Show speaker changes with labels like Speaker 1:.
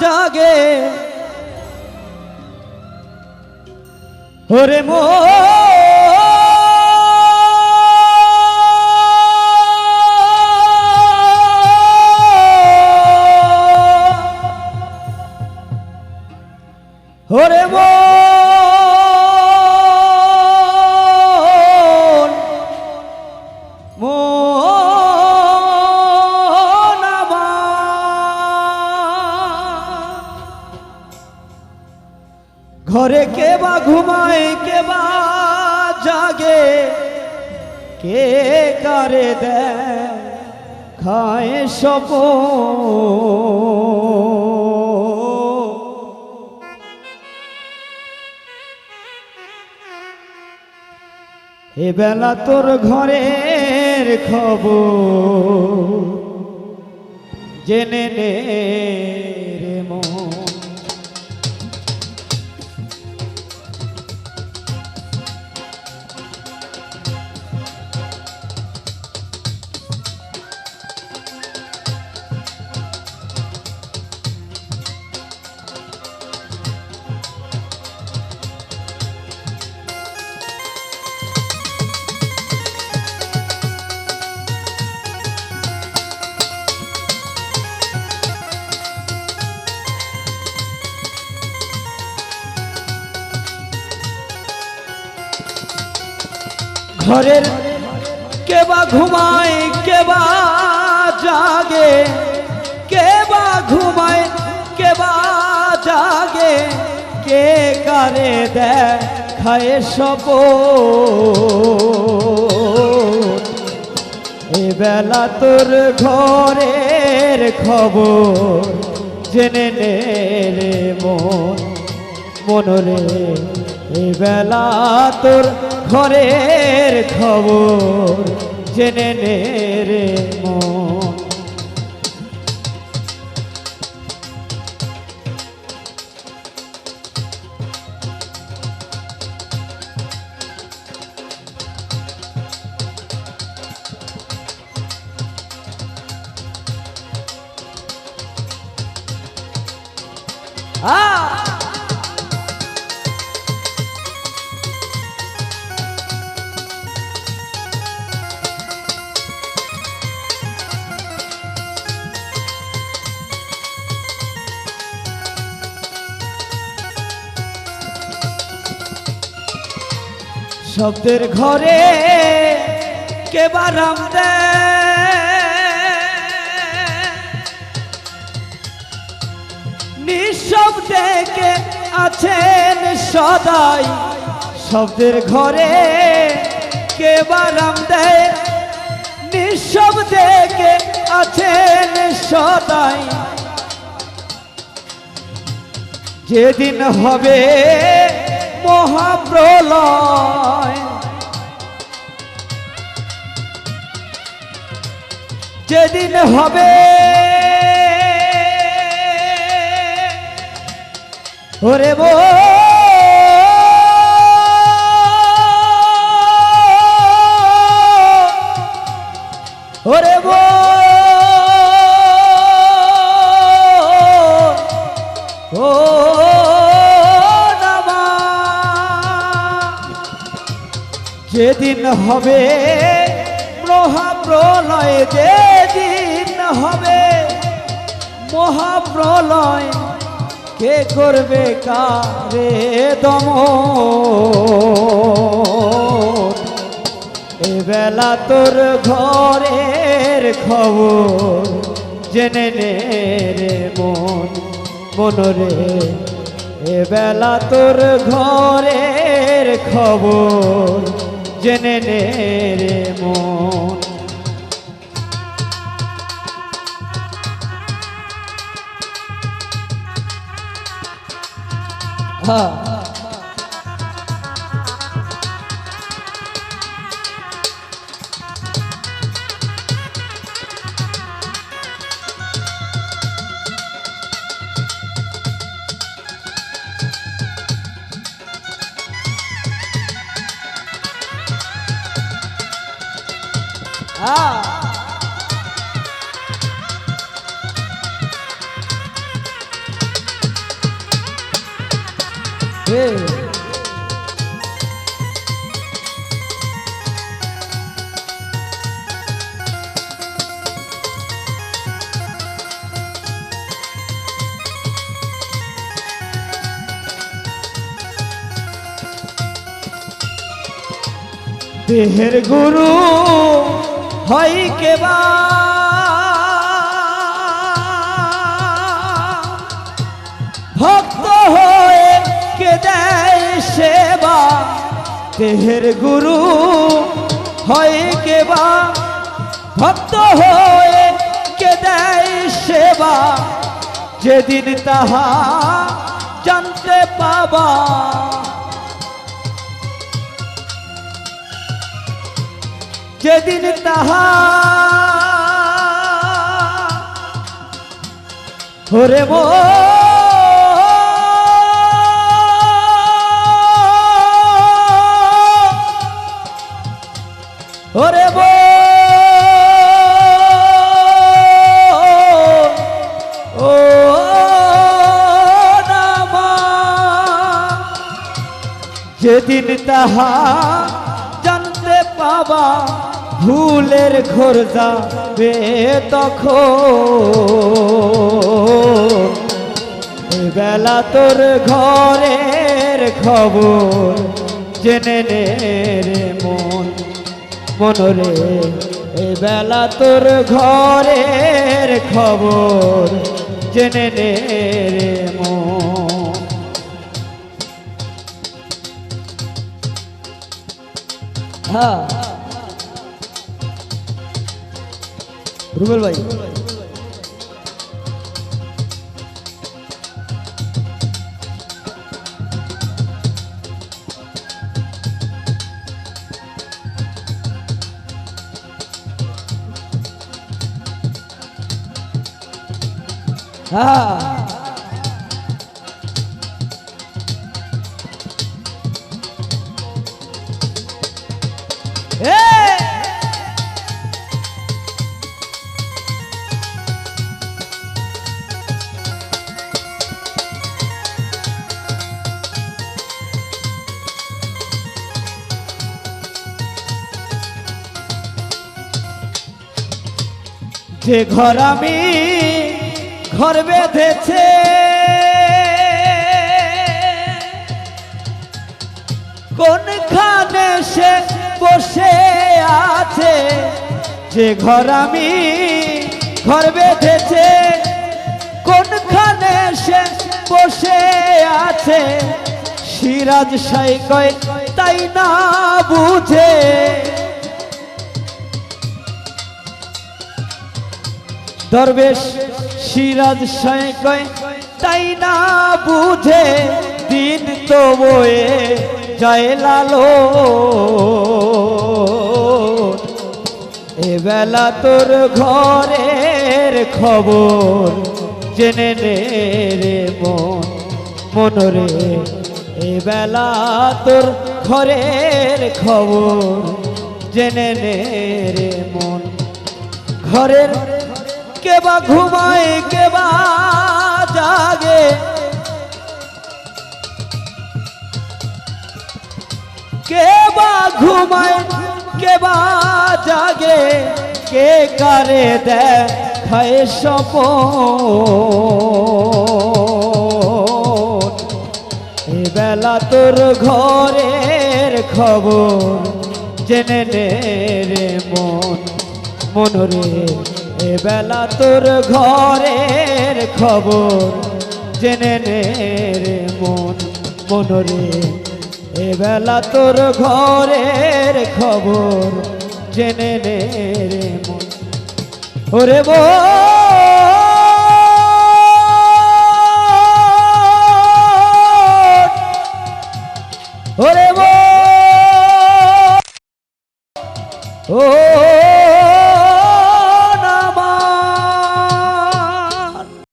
Speaker 1: জাগে। ওরে মো। ওরে মন ঘরে কে বা ঘুমায়, কে বা জাগে, কে কারে দেয়, খায় সপ বেলা তোর ঘরের খবর জেনে নে রে মন। ঘরের কে বা ঘুমায় কে বা জাগে কে বা ঘুমায় কে বা জাগে, কে কারে দেয় খায় সপ বেলা তোর ঘরের খবর জেনে নে মন মনরে এ বেলা তোর ঘরের খবর জেনে নে রে মন। আ! শব্দের ঘরে কে বারাম নিঃশব্দে কে আছেন সদাই? শব্দের ঘরে কে বারাম দেয়? নিঃশব্দে কে আছেন সদাই? যেদিন হবে মহাপ্রলয় যেদিন হবে ওরে বো ওরে বো যেদিন হবে মহাপ্রলয় যেদিন হবে, মহাপ্রলয় কে করবে কারে দম এবেলা বেলা তোর ঘরের খবর জেনে রে মন মনরে এ বেলা তোর ঘরের খবর জেনে রে মন। হ্যাঁ Ah. হে দেহের গুরু হয় কেবা দেহের গুরু হয় কেবা ভক্ত হয়ে কে দেয় সেবা? যেদিন তাহা জানতে পাবা। যেদিন তাহা হরে মো যেদিন তাহা জানতে পাবা, ভুলের ঘোর যাবে তখন। বেলা তোর ঘরের খবর জেনে নে রে মন মনরে বেলা তোর ঘরের খবর জেনে নে রে মন। હા રૂબલભાઈ હા যে ঘর আমি ঘর বেঁধেছে কোনখানে সে বসে আছে। যে ঘর আমি ঘর বেঁধেছে, কোনখানে সে বসে আছে? সিরাজ সাই কয়, তাই না বুঝে? দরবেশ সিরাজ সাই কয়, তাই না বুঝে? দিন তো বয়ে যায় লালো। এবেলা তোর ঘরের খবর জেনে নে রে মন মনরে এবেলা তোর ঘরের খবর জেনে নে রে মন। ঘরের কেবা ঘুমায় কেবা জাগে। কেবা ঘুমায় কেবা জাগে, কে কারে দেখায় সপন এ বেলা তোর ঘরের খবর জেনে নে রে মন মনরে এ বেলা তোর ঘরের খবর জেনে নে রে মন মনরে এ বেলা তোর ঘরের খবর জেনে নে রে মন। ওরে বো। ওরে বো। ও